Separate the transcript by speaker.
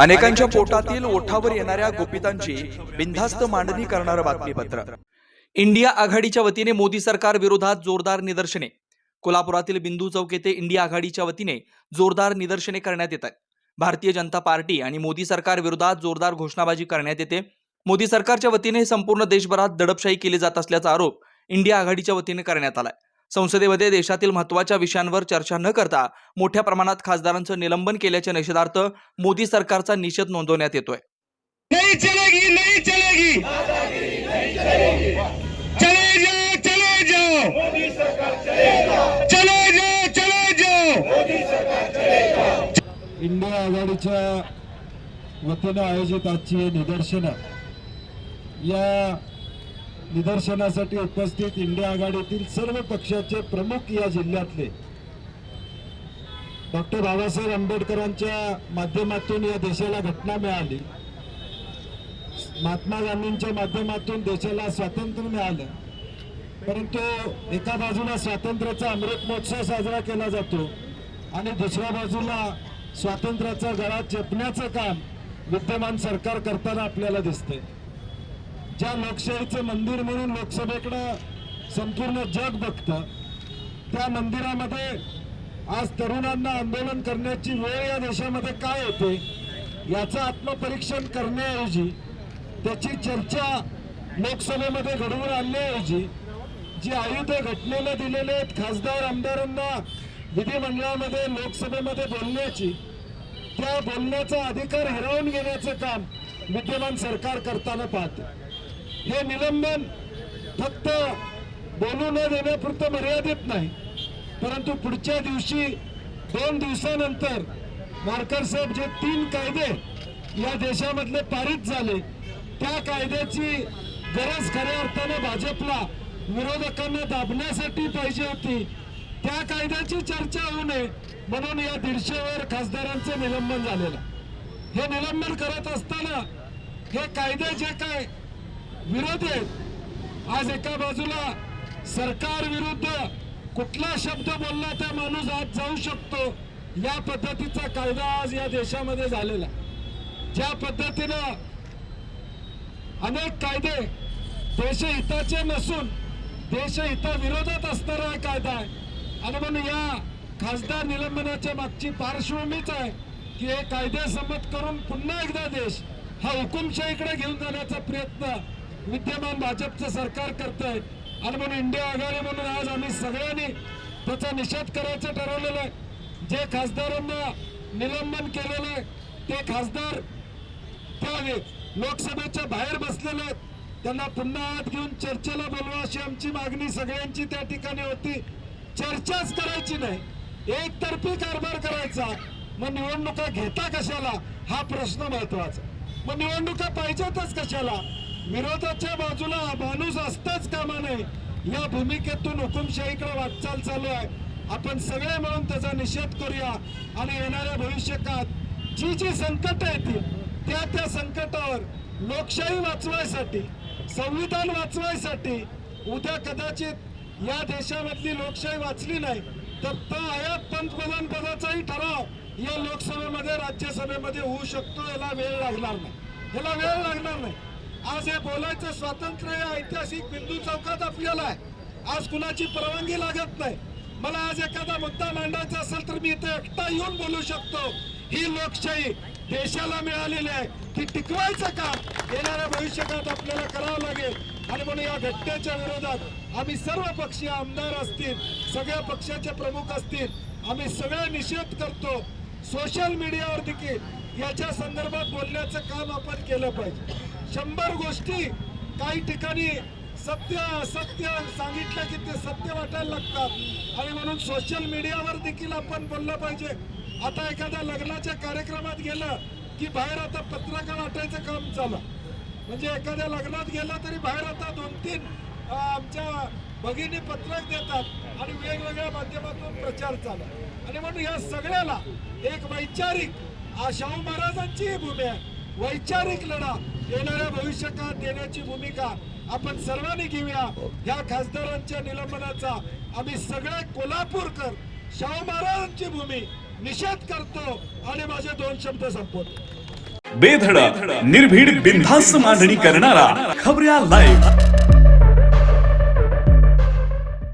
Speaker 1: अनेकांच्या पोटातील ओठावर येणाऱ्या गोपितांची बिनधास्त मांडणी करणारं बातमीपत्र. इंडिया आघाडीच्या वतीने मोदी सरकार विरोधात जोरदार निदर्शने. कोल्हापुरातील बिंदू चौक येथे इंडिया आघाडीच्या वतीने जोरदार निदर्शने करण्यात येत आहेत. भारतीय जनता पार्टी आणि मोदी सरकार विरोधात जोरदार घोषणाबाजी करण्यात येते. मोदी सरकारच्या वतीने संपूर्ण देशभरात दडपशाही केली जात असल्याचा आरोप इंडिया आघाडीच्या वतीने करण्यात आलाय. संसदेमध्ये देशातील महत्त्वाच्या विषयांवर चर्चा न करता मोठ्या प्रमाणात खासदारांचं निलंबन केल्याच्या निषेधार्थ मोदी सरकारचा निषेध नोंदवण्यात येतोय.
Speaker 2: नहीं चलेगी नहीं चलेगी। चले जाओ चले जाओ। चले जाओ चले जाओ।
Speaker 3: इंडिया आघाडीच्या वतीनं आयोजित आजची ही निदर्शनं या निदर्शनासाठी उपस्थित इंडिया आघाडीतील सर्व पक्षाचे प्रमुख या जिल्ह्यातले. डॉक्टर बाबासाहेब आंबेडकरांच्या माध्यमातून या देशाला घटना मिळाली. महात्मा गांधींच्या माध्यमातून देशाला स्वातंत्र्य मिळालं. परंतु एका बाजूला स्वातंत्र्याचा अमृत महोत्सव साजरा केला जातो आणि दुसऱ्या बाजूला स्वातंत्र्याचा गळा चेपण्याचं काम विद्यमान सरकार करताना आपल्याला दिसतंय. ज्या लोकशाहीचं मंदिर म्हणून लोकसभेकडं संपूर्ण जग बघतं त्या मंदिरामध्ये आज तरुणांना आंदोलन करण्याची वेळ या देशामध्ये काय होते याचं आत्मपरीक्षण करण्याऐवजी त्याची चर्चा लोकसभेमध्ये घडवून आणण्याऐवजी जी आयुध घटनेला दिलेले आहेत खासदार आमदारांना विधिमंडळामध्ये लोकसभेमध्ये बोलण्याची त्या बोलण्याचा अधिकार हिरावून घेण्याचं काम विद्यमान सरकार करताना पाहते. हे निलंबन फक्त बोलू न देण्यापुरतं मर्यादित नाही. परंतु पुढच्या दिवशी दोन दिवसानंतर मार्कर साहेब जे तीन कायदे या देशामधले पारित झाले त्या कायद्याची गरज खऱ्या अर्थाने भाजपला विरोधकांना दाबण्यासाठी पाहिजे होती. त्या कायद्याची चर्चा होऊ नये म्हणून या दीडशेवर खासदारांचं निलंबन झालेलं हे निलंबन करत असताना हे कायदे जे काय विरोधी आहेत. आज एका बाजूला सरकार विरुद्ध कुठला शब्द बोलला तर माणूस आज जाऊ शकतो या पद्धतीचा कायदा आज या देशामध्ये झालेला ज्या पद्धतीनं अनेक कायदे देशहिताचे नसून देशहिताविरोधात असणारा हा कायदा आहे. आणि म्हणून या खासदार निलंबनाच्या मागची पार्श्वभूमीच आहे की हे कायदे संमत करून पुन्हा एकदा देश हा हुकुमशाहीकडे घेऊन जाण्याचा प्रयत्न विद्यमान भाजपचं सरकार करत आहे आणि म्हणून इंडिया आघाडी म्हणून आज आम्ही सगळ्यांनी त्याचा निषेध करायचं ठरवलेलं आहे. जे खासदारांना निलंबन केलेलं आहे ते खासदार त्या लोकसभेच्या बाहेर बसलेले आहेत. त्यांना पुन्हा आत घेऊन चर्चेला बोलवा अशी आमची मागणी सगळ्यांची त्या ठिकाणी होती. चर्चाच करायची नाही. एकतर्फी कारभार करायचा. मग निवडणुका घेता कशाला? हा प्रश्न महत्त्वाचा मग निवडणुका पाहिजेतच कशाला? विरोधाच्या बाजूला माणूस असताच कामा नये. या भूमिकेतून हुकुमशाहीकडे वाटचाल चालू आहे. आपण सगळे मिळून त्याचा निषेध करूया. आणि येणाऱ्या भविष्यकाळात जी जी संकट येतील त्या त्या संकटावर लोकशाही वाचवायसाठी संविधान वाचवायसाठी उद्या कदाचित या देशामधली लोकशाही वाचली नाही तर तो आयात पंतप्रधान पदाचाही ठराव या लोकसभेमध्ये राज्यसभेमध्ये होऊ शकतो याला वेळ लागणार नाही. याला वेळ लागणार नाही. आज हे बोलायचं स्वातंत्र्य या ऐतिहासिक बिंदू चौकात आपल्याला आहे. आज कुणाची परवानगी लागत नाही. मला आज एखादा मुद्दा मांडायचा असेल तर मी इथे एकटा येऊन बोलू शकतो. ही लोकशाही देशाला मिळालेली आहे. ती टिकवायचं काम येणाऱ्या भविष्यकाळात आपल्याला करावं लागेल. आणि म्हणून या घटनेच्या विरोधात आम्ही सर्व पक्षीय आमदार असतील सगळ्या पक्षाचे प्रमुख असतील आम्ही सगळे निषेध करतो. सोशल मीडियावर देखील याच्या संदर्भात बोलण्याचं काम आपण केलं पाहिजे. शंभर गोष्टी काही ठिकाणी सत्य असत्य सांगितलं की ते सत्य वाटायला लागतात. आणि म्हणून सोशल मीडियावर देखील आपण बोललं पाहिजे. आता एखाद्या लग्नाच्या कार्यक्रमात गेलं की बाहेर आता पत्रकार वाटायचं काम चालू. म्हणजे एखाद्या लग्नात गेलं तरी बाहेर आता दोन तीन आमच्या भगिनी पत्रक देतात आणि वेगवेगळ्या माध्यमातून प्रचार चालू आणि म्हणून या सगळ्याला एक वैचारिक शाहू महाराजांचीही भूमी आहे. वैचारिक लढा येणाऱ्या भविष्यकाळात देण्याची भूमिका आपण सर्वांनी घेऊया. या खासदारांच्या निलंबनाचा आम्ही सगळे कोल्हापूरकर शाहू महाराजांची भूमी निषेध करतो आणि माझे दोन शब्द संपवतो.
Speaker 4: बेधडक निर्भीड बिनधास्त मांडणी करणारा खबऱ्या लाईव्ह